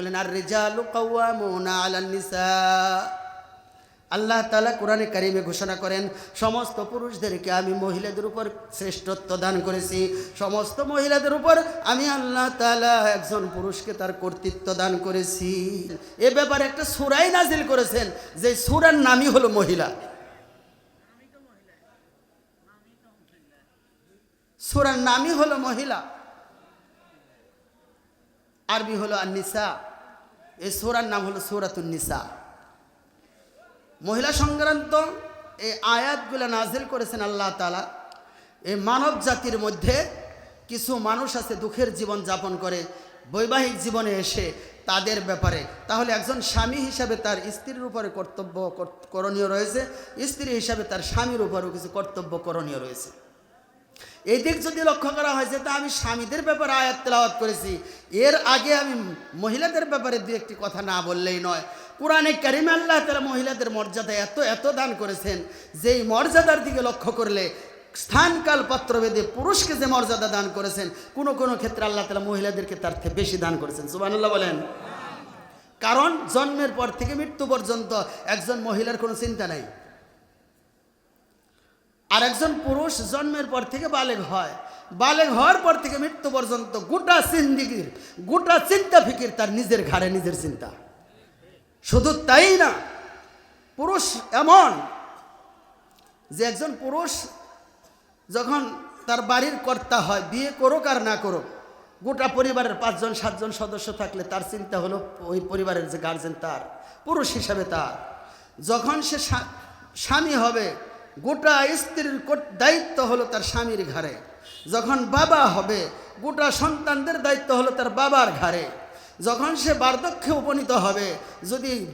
বলেন আর রেজালু কাওয়ামুনা আলান নিসা। আল্লাহ তালা কোরআনে কারিমে ঘোষণা করেন, সমস্ত পুরুষদেরকে আমি মহিলাদের উপর শ্রেষ্ঠত্ব দান করেছি। সমস্ত মহিলাদের উপর আমি আল্লাহ তালা একজন পুরুষকে তার কর্তৃত্ব দান করেছি। এ ব্যাপারে একটা সুরাই নাজিল করেছেন, যে সুরার নামই হলো মহিলা। সুরার নামই হলো মহিলা। আরবি হলো আন্নিসা। এই সুরার নাম হলো সুরাতুন নিসা। মহিলা সংক্রান্ত এই আয়াতগুলো নাজিল করেছেন আল্লাহ তালা এই মানব জাতির মধ্যে কিছু মানুষ আছে, দুঃখের জীবন যাপন করে, বৈবাহিক জীবনে এসে তাদের ব্যাপারে। তাহলে একজন স্বামী হিসাবে তার স্ত্রীর উপরে কর্তব্য করণীয় রয়েছে, স্ত্রী হিসাবে তার স্বামীর উপরেও কিছু কর্তব্য করণীয় রয়েছে। এই দিক যদি লক্ষ্য করা হয় যে তা আমি স্বামীদের ব্যাপারে আয়াত তেলাওয়াত করেছি, এর আগে আমি মহিলাদের ব্যাপারে দু একটি কথা না বললেই নয়। কোরআনে কারিম আল্লাহ তালা মহিলাদের মর্যাদা এত এত দান করেছেন, যেই মর্যাদার দিকে লক্ষ্য করলে স্থানকাল পত্রভেদে পুরুষকে যে মর্যাদা দান করেছেন, কোনো কোনো ক্ষেত্রে আল্লাহ তালা মহিলাদেরকে তার থেকে বেশি দান করেছেন। সুবানুল্লাহ বলেন। কারণ জন্মের পর থেকে মৃত্যু পর্যন্ত একজন মহিলার কোনো চিন্তা নাই। আর একজন পুরুষ জন্মের পর থেকে বালেগ হয়। বালেগ হওয়ার পর থেকে মৃত্যু পর্যন্ত গোটা সিন্দিগির, গোটা চিন্তা ফিকির তার নিজের ঘাড়ে নিজের চিন্তা। শুধু তাই না, পুরুষ এমন যে একজন পুরুষ যখন তার বাড়ির কর্তা হয়, বিয়ে করুক আর না করুক, গোটা পরিবারের পাঁচজন, সাতজন সদস্য থাকলে তার চিন্তা হলো ওই পরিবারের যে গার্জেন তার, পুরুষ হিসাবে তার। যখন সে স্বামী হবে গোটা স্ত্রীর দায়িত্ব হলো তার স্বামীর ঘাড়ে। যখন বাবা হবে, গোটা সন্তানদের দায়িত্ব হলো তার বাবার ঘাড়ে। যখন সে বার্ধক্যে উপনীত হবে, যদি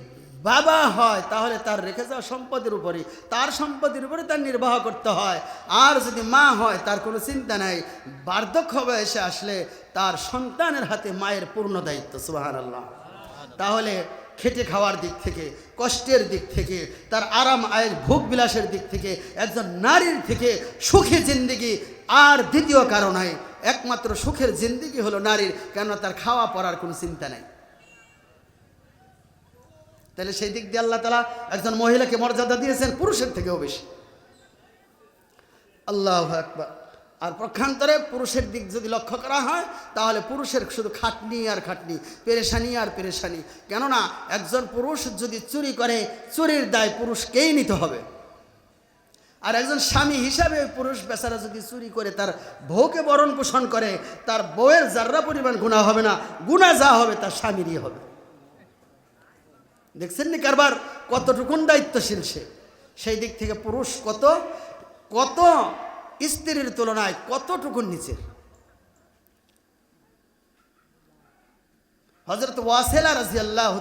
বাবা হয়, তাহলে তার রেখে যাওয়া সম্পদের উপরে তার সম্পদের উপরে তার নির্বাহ করতে হয়। আর যদি মা হয়, তার কোনো চিন্তা নাই। বার্ধক্য বয়সে আসলে তার সন্তানের হাতে মায়ের পূর্ণ দায়িত্ব সুবাহান আল্লাহ তাহলে খেটে খাওয়ার দিক থেকে, কষ্টের দিক থেকে, তার আরাম, আয়ের, ভোগ বিলাসের দিক থেকে, একজন নারীর থেকে সুখী জিন্দিগি আর দ্বিতীয় কারণ হয়। একমাত্র সুখের জিন্দিগি হলো নারীর, কেননা তার খাওয়া পড়ার কোনো চিন্তা নাই। তাহলে সেই দিক দিয়ে আল্লাহ তালা একজন মহিলাকে মর্যাদা দিয়েছেন, পুরুষের থেকেও বেশি। আল্লাহ আকবার। আর পক্ষান্তরে পুরুষের দিক যদি লক্ষ্য করা হয়, তাহলে পুরুষের শুধু খাটনি আর খাটনি, পেরেশানি আর পেরেশানি। কেননা, একজন পুরুষ যদি চুরি করে, চুরির দায় পুরুষকেই নিতে হবে। আর একজন স্বামী হিসাবে পুরুষ বেচারা যদি চুরি করে, তার বউকে বরণ পোষণ করে, তার বউয়ের যার্রা পরিমাণ গুণা হবে না গুণা যা হবে তার স্বামীরই হবে। দেখছেন নি কারবার? কতটুকুন দায়িত্বশীল সে। সেই দিক থেকে পুরুষ কত কত স্ত্রীর তুলনায় কতটুকু নিচের? হজরত ওয়াসেলা রাজি আল্লাহ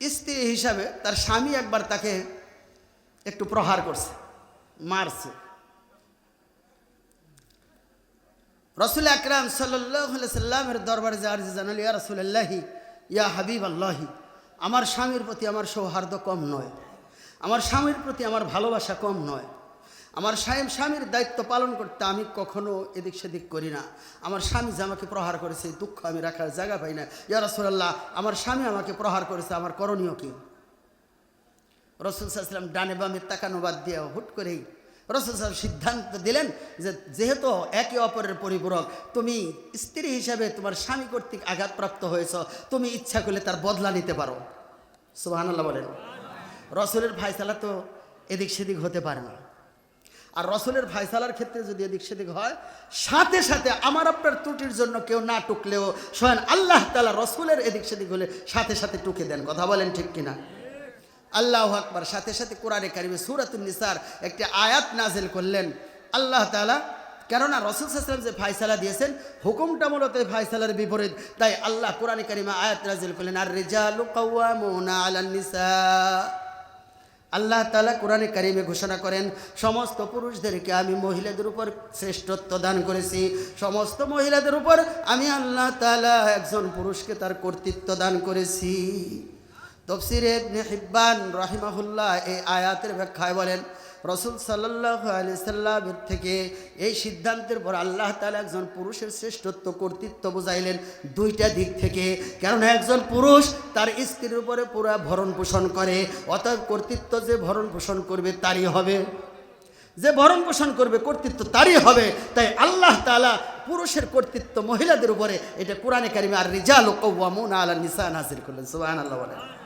স্ত্রী হিসাবে তার স্বামী একবার তাকে একটু প্রহার করছে, মারছে। রসুল আকরাম সাল্লামের দরবারে যে আর্জি জানালি, ইয়া রসুল্লাহি ইয়া হাবিব আল্লাহি আমার স্বামীর প্রতি আমার সৌহার্দ্য কম নয়। আমার স্বামীর প্রতি আমার ভালোবাসা কম নয়। আমার স্বামী স্বামীর দায়িত্ব পালন করতে আমি কখনো এদিক সেদিক করি না। আমার স্বামী যে আমাকে প্রহার করেছে দুঃখ আমি রাখার জায়গা পাই না। ইয়া রসুল্লাহ আমার স্বামী আমাকে প্রহার করেছে, আমার করণীয় কি? রসুল সাল্লাম ডানে বামে তাকানো বাদ দিয়ে হুট করেই রসুল সাহেব সিদ্ধান্ত দিলেন যে যেহেতু একে অপরের পরিপূরক, তুমি স্ত্রী হিসাবে তোমার স্বামী কর্তৃক আঘাতপ্রাপ্ত হয়েছ, তুমি ইচ্ছা করলে তার বদলা নিতে পারো। সুবহানাল্লাহ বলেন। রসুলের ফায়সালা তো এদিক সেদিক হতে পারে না। আর রসুলের ফায়সালার ক্ষেত্রে যদি এদিক সেদিক হয়, সাথে সাথে আমার আপনার ত্রুটির জন্য কেউ না টুকলেও স্বয়ং আল্লাহ তালা রসুলের এদিক সেদিক হলে সাথে সাথে টুকে দেন। কথা বলেন ঠিক কিনা? আল্লাহ আকবার। সাথে সাথে কোরআনে কারিমে সুরাতুল নিসার একটি আয়াত নাজেল করলেন। আল্লাহ তালা কেননা রসুল সাল্লাম যে ফায়সালা দিয়েছেন, হুকুমটা মূলত ফায়সালার বিপরীত। তাই আল্লাহ কোরআনে কারিমা আয়াত নাজেল করলেন আর রেজালু কাওয়ামুনা আলান নিসা আল্লাহ তালা কোরআনে কারিমে ঘোষণা করেন, সমস্ত পুরুষদেরকে আমি মহিলাদের উপর শ্রেষ্ঠত্ব দান করেছি। সমস্ত মহিলাদের উপর আমি আল্লাহ তালা একজন পুরুষকে তার কর্তৃত্ব দান করেছি। তফসিরে হিব্বান রাহিমাহুল্লাহ এই আয়াতের ব্যাখ্যায় বলেন রসুল সাল্লাহ আলি সাল্লামের থেকে এই সিদ্ধান্তের পর আল্লাহ তালা একজন পুরুষের শ্রেষ্ঠত্ব, কর্তৃত্ব বুঝাইলেন দুইটা দিক থেকে। কেননা একজন পুরুষ তার স্ত্রীর উপরে পুরা ভরণ পোষণ করে, অতএব কর্তৃত্ব যে ভরণ পোষণ করবে তারই হবে। যে ভরণ পোষণ করবে, কর্তৃত্ব তারই হবে। তাই আল্লাহ তালা পুরুষের কর্তৃত্ব মহিলাদের উপরে, এটা কোরআনে কারিমে আর রিজাল কৌয়ামুন আলা নিসা নাসির করলেন। সুবাহ আল্লাহ বলেন।